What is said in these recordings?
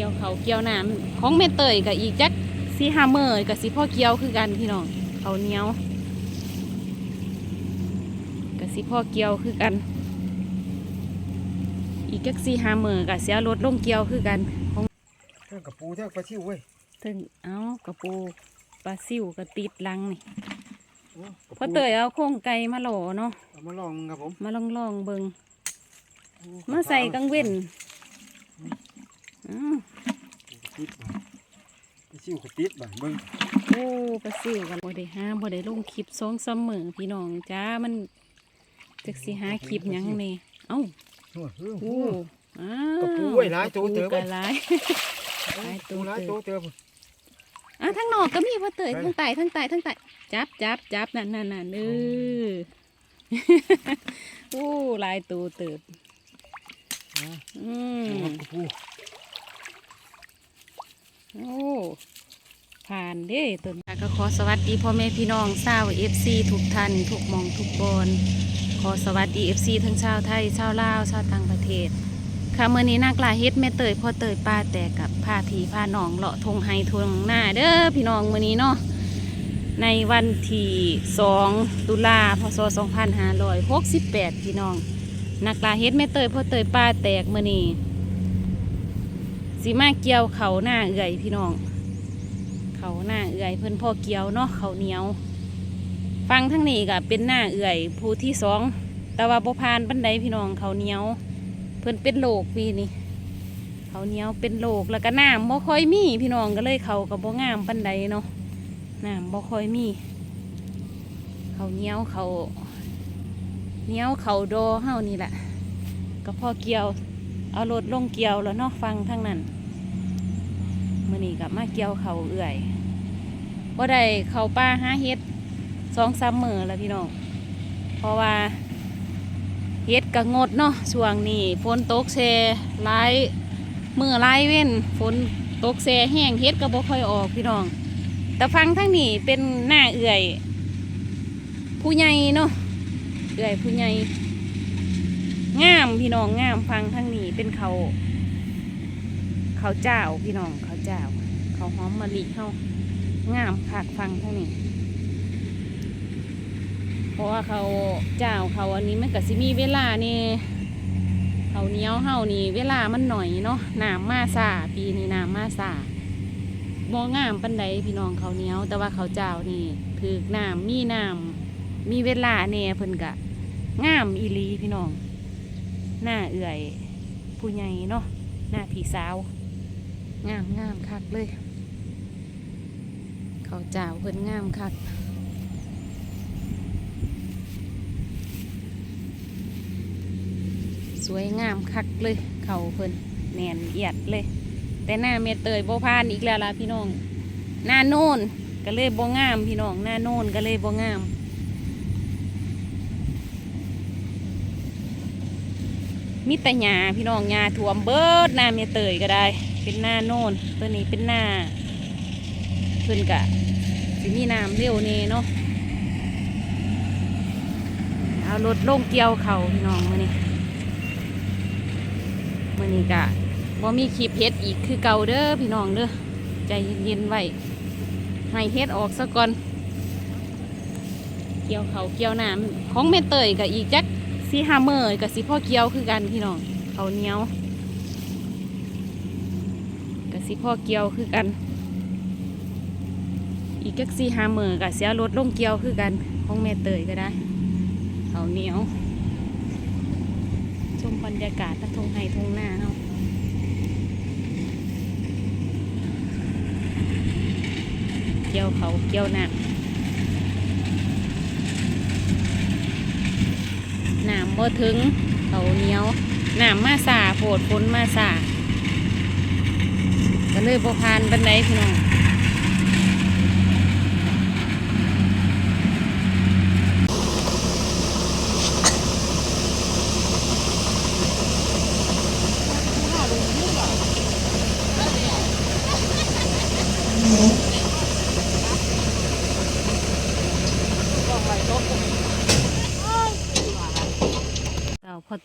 กี่ยวเขาวเกี่ยวน้ำของเมเตยกับอีกจักสีฮาเมอร์กับสีพ่อเกี่ยวคือกันพี่น้องเขาวเหนียวกับสีพ่อเกี่ยวคือกัน อีกจักสีฮาเมอร์กับเสียรถลงเกี่ยวคือกันของเท่ากับปูเท่ากับปลาชิวเว้ยถึงเอากระปูปลาซิวกระติดลังนี่โอ้กระพ่อปูเตยเอาโครงไก่มาโหลเนาะเอามาลองมึงครับผมมาลองลองๆเบิงโอ้มาใส่กังเว้นอ้าว ติดบ่ปลาชิวกระติดบ่เบิ่งโอ้ปลาซิวกันบ่ได้ห้ามบ่ได้ลงคลิปสองเสมอพี่น้องจ้ามันจักสิหาคลิปหยังนี่เอ้าโอ้โห โอ้อ้าวกระปูไว้หลายตัวเติบ กระปูก็หลาย หลายตัปูวหลายเติบตัวเติบ อะทั้งนอกก็มีพ่อเตยไป ทั้งไตทั้งไตทั้งไตจับจับจับนั่นนั่นนั่นเออ โอ้หลายตัวเติบอ่าอืมดูครับกระปู โอ้ผ่านเด้ต้นก็ขอสวัสดีพ่อแม่พี่น้องชาวเอฟซีทุกท่านทุกมองทุกบอนขอสวัสดีเอฟซีทั้งชาวไทยชาวลาวชาวต่างประเทศ ค่ะเมื่อนี้นักลาเฮ็ดแม่เตยพ่อเตยป้าแต่กับพาพีพาน้องเลาะทงไฮทงหน้าเด้อพี่น้องมื่อนี้เนาะในวันที่2ตุลาพศ2568พี่น้องนักลาเฮ็ดแม่เตยพ่อเตยป้าแตกเมื่อนี้ สีมาเกี่ยวเขาหน้าเอื่อยพี่น้อง เขาหน้าเอื่อยเพิ่อนพ่อเกี่ยวเนาะเขาเหนียว ฟังทั้งนี้ก็เป็นหน้าเอื่อยผู้ที่สองแต่ว่าบ่พานปันใดพี่น้องเขาเหนียว เพิ่อนเป็นโรคปีนี้เขาเหนียวเป็นโรคแล้วก็น้ำบ่ค่อยมีพี่น้องก็เลยเขากับบ่งามปันใดเนาะน้ำบ่ค่อยมีเขาเหนียวเขาเหนียวเขาโดเฮานี่แหละก็พ่อเกี่ยว เอารถลงเกี่ยวแล้วเนาะฟังทั้งนั้นมื้อนี้ก็มาเกี่ยวเขาเอื่อยบ่าได้เขาป่าหาเฮ็ดสองสามมือแล้วพี่น้องเพราะว่าเฮ็ดกะงดเนาะช่วงนี้ฝนตกแซ่หลายมือหลายเว้นฝนตกแซ่แห้งเฮ็ดก็บ่ค่อยออกพี่น้อง แต่ฟังทั้งนี้เป็นหน้าเอื่อย ผู้ใหญ่เนาะเอื่อยผู้ใหญ่ งามพี่น้องงามฟังทั้งนี้เป็นเขาเขาเจ้าพี่น้องเขาเจ้า เขาหอมมะลิเฮางามคักฟังทั้งนี้ เพราะว่าเขาเจ้าเขาอันนี้มันก็สิมีเวลานี่เขาเนี้ยวเฮานี่เวลามันหน่อยเนาะน้ำมาซาปีนี้น้ำมาซาบ่งามปันใดพี่น้องเขาเนี้ยว แต่ว่าเขาเจ้านี่ถือน้ำมีน้ำมีเวลาเนี่ยเพิ่นกะงามอีลีพี่น้อง หน้าเอื่อย ผู้ใหญ่เนาะหน้าพี่สาว งามงามคักเลย เขาวเจ้าเพิ่นงามคักสวยงามคักเลย เขาเพิ่นแน่นเอียดเลย แต่หน้าเมเตยบ่พานอีกแล้วล่ะพี่น้อง หน้าโน่นก็เลยบ่งามพี่น้อง หน้าโน่นก็เลยบ่งาม มีแต่หญ้าพี่น้องหญ้าท่วมเบิดหน้าเมเตยก็ได้ เป็นหน้าโน่นตัวนี้เป็นหน้าเพิ่นกะสิมีน้ำเร็วนี่เนาะเอารถลงเกี่ยวเขาพี่น้องมานี่มื่อนี้กะบ่มีคลิปเฮ็ดอีกคือเก่าเด้อพี่น้องเด้อใจเย็นๆไว้ให้เฮ็ดออกซะก่อนเกี่ยวเขาเกี่ยวน้ำของแม่เตยกับอีกจัก สีฮาเมอร์กับสีพ่อเกี่ยวคือกันพี่น้องเขาเหนียวกับสีพ่อเกี่ยวคือกัน อีกจักสีฮาเมอร์กับเสียรถลงเกี่ยวคือกันของแม่เตยก็ได้เขาเหนียวชมบรรยากาศตะทงไฮทงหน้าเนาะเกี่ยวเขาเกี่ยวน้ำน้ำ บ่ถึงเขาเหนียวน้ำมาสาโผดฝนมาสาก็เลยบ่พานบันไดพี่น้อง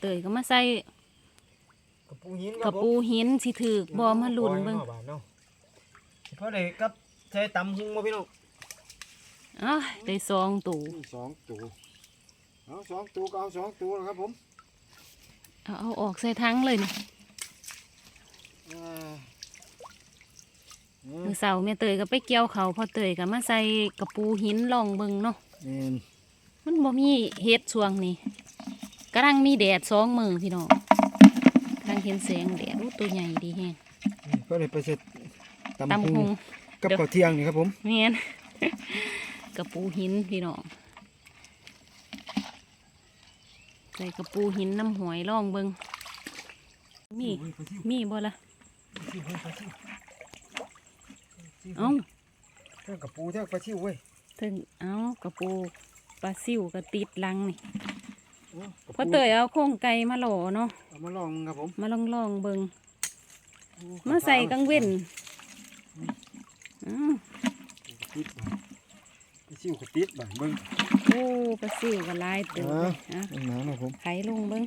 ตยก็มาใส่กระปูปูหินคกรัระบผมปูหินสิถือกบ่มาลุ่นเบิ่งปล่อยมาบ้านเนาะเพราะได้กับใช้ตำหุงมาพี่น้องอ้าวได้สองตูนี่สองตัวเอาสองตัวก็เอาสองตัวนะครับผมเอาเอาออกใส่ทั้งเลยนี่อ่าอืมมือเสาแม่เตยก็ไปเกี่ยวเขาพอเตยก็มาใส่กระปูหินลองเบิ่งเนาะแม่นมันบ่มีเฮ็ดช่วงนี้ กำลังมีแดดสองมือพี่น้องกำลังเห็นแสงแดดอู้ตัวใหญ่ดีแฮงนี่ก็เลยไปเสร็จตำตำหุหุงงกับข้าวเที่ยงนี่ครับผมเมียน กระปูหินพี่น้องใส่กระปูหินน้ำหวยลองเบิงมีมีบ่ละเอ้าเท่ากับปูเท่าปลาชิวเว้ยถึงเอ้ากระปูปลาซิวกระติดลังนี่โอ้กระ พอเตยเอาโครงไก่มาหล่อเนาะเอามาลองครับผมมาลองลองๆเบิงโอ้มาใส่กังเว้นอ้าวติดบ่าปลาชิวก็ติดบ่าเบิ่งโอ้ปลาซิวก็หลายเติบเลยอะเอาหนาเนาะผมไขลงเบิง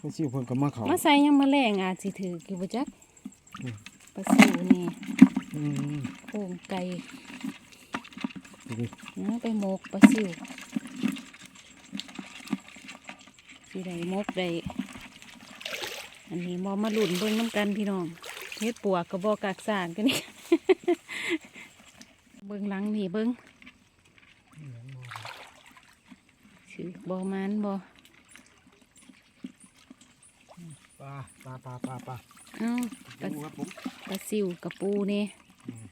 ปลาชิวเพิ่นก็มาเขามาใส่ยังมาแรงอาจสิถืออยู่บ่จักอืมปลาซิวนี่อืมโครงไก่ดูดิ นะไปหมกปลาซิวสิได้หมกได้อันนี้มอมาหลุนเบิ่งน้ำกันพี่น้องเฮ็ดปวกกระบอกกากสานกันนี่เบิ่งหลังนี่เบิ่งชื่อบอมันบอปลาปลาปลาปลาปลาเอ้าปลาดูครับผมปลาซิวกระปูนี่อืม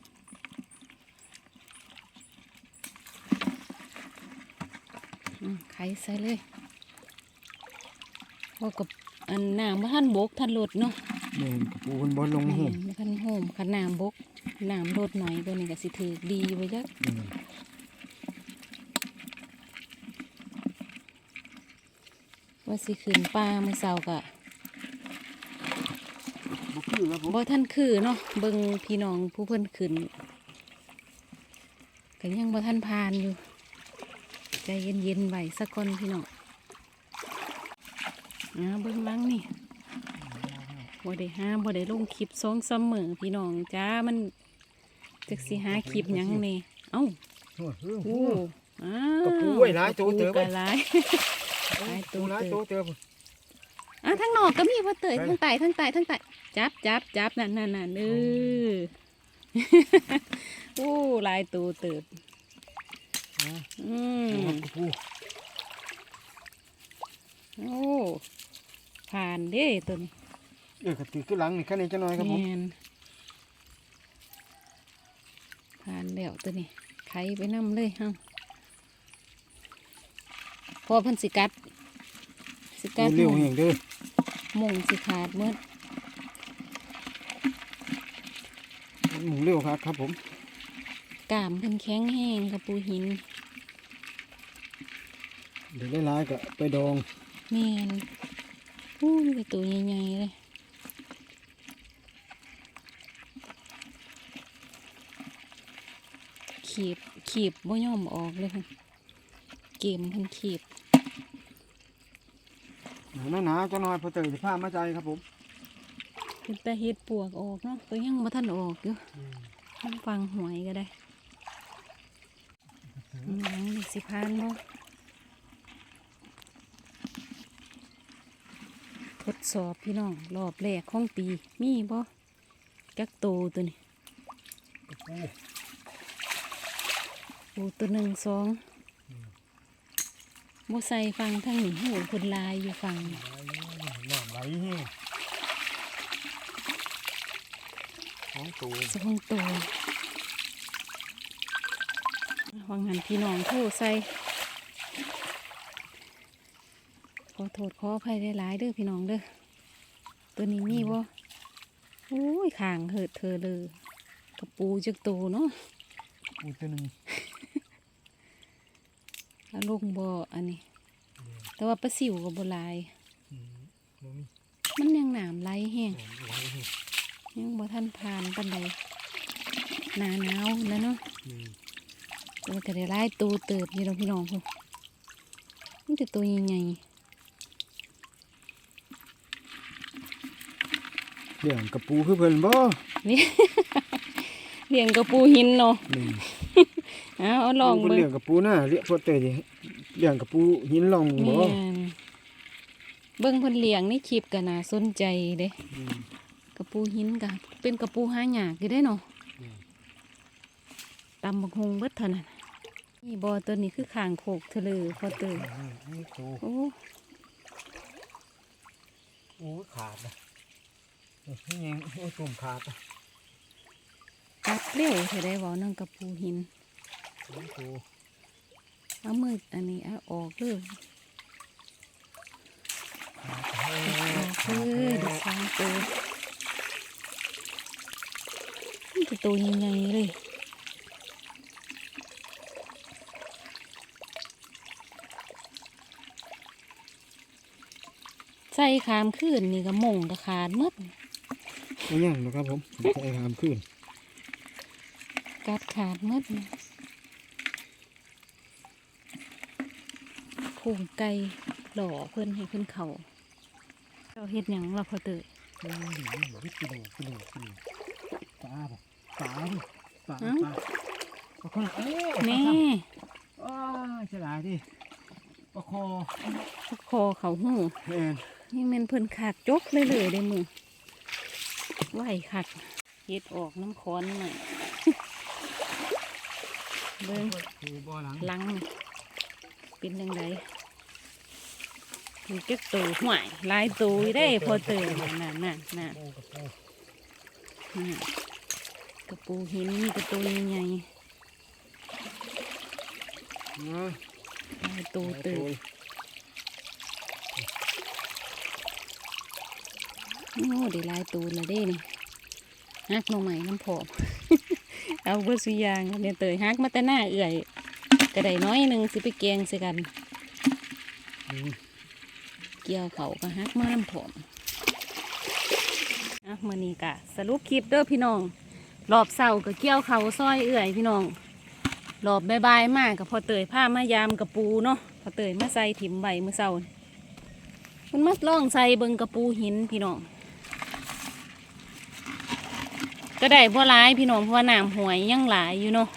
อืม ไข่ใส่เลยพอกับอันน้ำว่าท่านบกท่านลดเนาะแม่นกระปูเพิ่นบ่ลงมาแม่ห่มนบ่ท่านโฮมขันน้ำบกน้ำลดหน่อยตัวนี้ก็สิถือดีไว้จักอืมว่าสิขึ้นปลาเมื่อเช้ากะบ่คือครับผมบ่ท่านคือเนาะเบิ่งพี่น้องผู้เพิ่นขึ้นก็ยังบ่ท่านผ่านอยู่ ใจเย็นๆไว้สักคนพี่น้องอ่าเบิ่งหลังนี่บ่ได้หาบ่ได้ลงคลิปสองสามมื้อพี่น้องจ้ามันจักสิหาคลิปหยังแนี่เอ้าโอ้โหโอ้อ้าวกระปูไว้หลายตัวเติบกระปูก็หลาย หลายตัว หลายเติบตัวเติบอะทั้งนอกก็มีพ่อเตยไป ทั้งไตทั้งไตทั้งไตจับจับจับนั่นนั่นนั่นเออ โอ้หลายตัวเติบ อ่าอืมดูครับกระปูโอ้ผ่านเด้ตัวนี้เออกระตือขึ้นหลังนี่แค่นี้จะน้อยครับผมแมนผ่านแล้วตัวนี้ไขไปน้ำเลยเฮาพอเพิ่นสิกัด สิกัดเร็วหๆม่เองเด้อหม่งสิขาดเมื่อหมุนเร็วครับครับผม กามเพิ่นแข็งแห้งกับปูหินเดี๋ยวหลายๆก็ไปดองแม่นอู้มีแต่ตัวใหญ่ๆเลยขีบขีบบ่ยอมออกเลยค่ะเกมเพันขีบหนาๆจะน้อยพอเตยจะพามาใจครับผมเป็นแต่เฮ็ดปวกออกเนาะตัวยังบ่ทันออกอยู่ต้องฟังหวยก็ได้อืมหลังนี่ สิพานบ่ทดสอบพี่น้อง รอบแรกของปี มีบ่จักโตตัวนี้กระปูโอ้ตัวหนึ่งสองโมใส่ฟังทั้งหนึ่งหูคนลายอยู่ฟังน้ำไหลแห้งสองตัวสองตัว วังหันพี่น้องโทษใส่ขอโทษขออภัยได้หลายๆเด้อพี่น้องเด้อตัวนี้มีบ่โอ้ยขางเหิดเธอเลยกระปูจักโตเนาะปูตัวหนึ่งแล้วลงบ่อันนี้ แต่ว่าปลาสิวกับบ่หลายอืมบ่มีมันยังหนามไหลแห้งไหลแห้งยังบ่ทันผ่านปันใดหนาหนาวแล้วเนาะอื มันก็ได้ไล่ตัวเติบอยู่น้องพี่น้องพวกนี่แต่ตัวใหญ่เลี้ยงกระปูคือเพื่อนบ่เลี้ยงกระปูหินเนาะเอาลองเบิ่งเลี้ยงกระปูน่ะเลี้ยงพวกเตยเลี้ยงกระปูหินลองบ่เบิ่งเพิ่นเลี้ยงในคลิปกันนะสนใจเด้กระปูหินก็เป็นกระปูห้าหยากี่ได้เนาะตำบักฮงเบิดเท่านั้น นี่บ่อตัวนี้คือข้างโคกทะเลพอเตยนี่โตโอ้โอ้ขาดอะนี่ยังโอ้ตุ่มขาดอะกัดเร็วเธอได้เว้านั่งกระปูหินนี่โตเอามืออันนี้เอาออกเลยขาดออกเลยเดูสองตัวนี่จะตัวใหญ่ๆเลย ใส่ขามขึ้นนี่ก็หม่งก็ขาดหมดไม่ยังหรอกครับผมผมจะไอ้หามขึ้นกัดขาดหมดผูงไก่หล่อเพิ่นให้เพิ่นเขาเราเฮ็ดหยังเราพอเตยโอ้ยนี่บ่กิโลกิโลกิโลปลาบ่ปลาดิปลาปลาปลาคนเอ้ยแน่อ้าวฉลาดดิปลาคอพวกคอเขาหูแม่น นี่แมันเพิ่นขากจกเลยเลยได้มือไหวคักเฮ็ดออกน้ำค้อนหน่อยเบิ่งคือบ่อหลังหลังเป็นยังไงถูกเก็บตูห่วยหลายตูอยู่ได้พอเตยน่ะน่ะน่ะน่ะปูกับปูน่ะกระปูหินมีกระตูใหญ่เนาะๆหลายตูเตย โอ้ได้หลายตูแล้วเด้นี่ฮักหน่อใหม่น้ำผอมเอาเบอร์สุยางเนี่ยเตยฮักมาแต่หน้าเอื่อยก็ได้น้อยหนึ่งสิไปแกงส่กัน เกี่ยวเขาก็ฮักมาน้ำผอมอะมื่อนี้กะสรุปคลิปเด้อพี่น้องรอบเสาก็เกี่ยวเขาซอยเอื่อยพี่น้องรอบบายๆมากกับพอเตยผ้ามายามกระปูเนาะพอเตยมาใส่ถิ่มใบมือเสามันมาล่องใส่เบิงกระปูหินพี่น้อง ก็ได้บ่หลายพี่น้องเพราะว่าน้ำหวยยังหลายอยู่เนาะ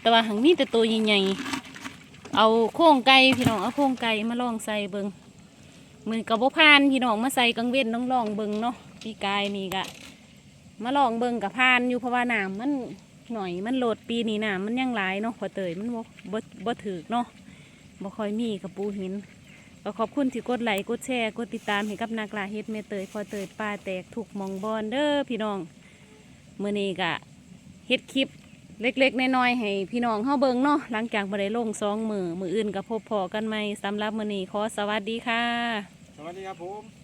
แต่ว่าหังมีแต่ตัวใหญ่ๆเอาโค้งไก่พี่น้องเอาโค้งไก่มาลองใส่เบิงมือกับบ่พานพี่น้องมาใส่กังเว้นต้องลองเบิงเนาะปีกายนี่กะมาลองเบิงกับพานอยู่เพราะว่าน้ำมันหน่อยมันโหลดปีนี้น้ำมันยังหลายเนาะพอเตยมันบ่บ่บ่ถือเนาะบ่ค่อยมีกับปูหินก็ขอบคุณที่กดไลค์กดแชร์กดติดตามให้กับนักลาเฮ็ดเมเตยพอเตยปลาแตกถูกหมองบอลเด้อพี่น้อง มื่อนี้กะเฮ็ดคลิปเล็กๆน้อยๆให้พี่น้องเข้าเบิงเนาะหลังจากมาได้ลงสองมือมืออื่นก็พบพอกันไหมสำหรับมื่อนี้ขอสวัสดีค่ะ สวัสดีครับผม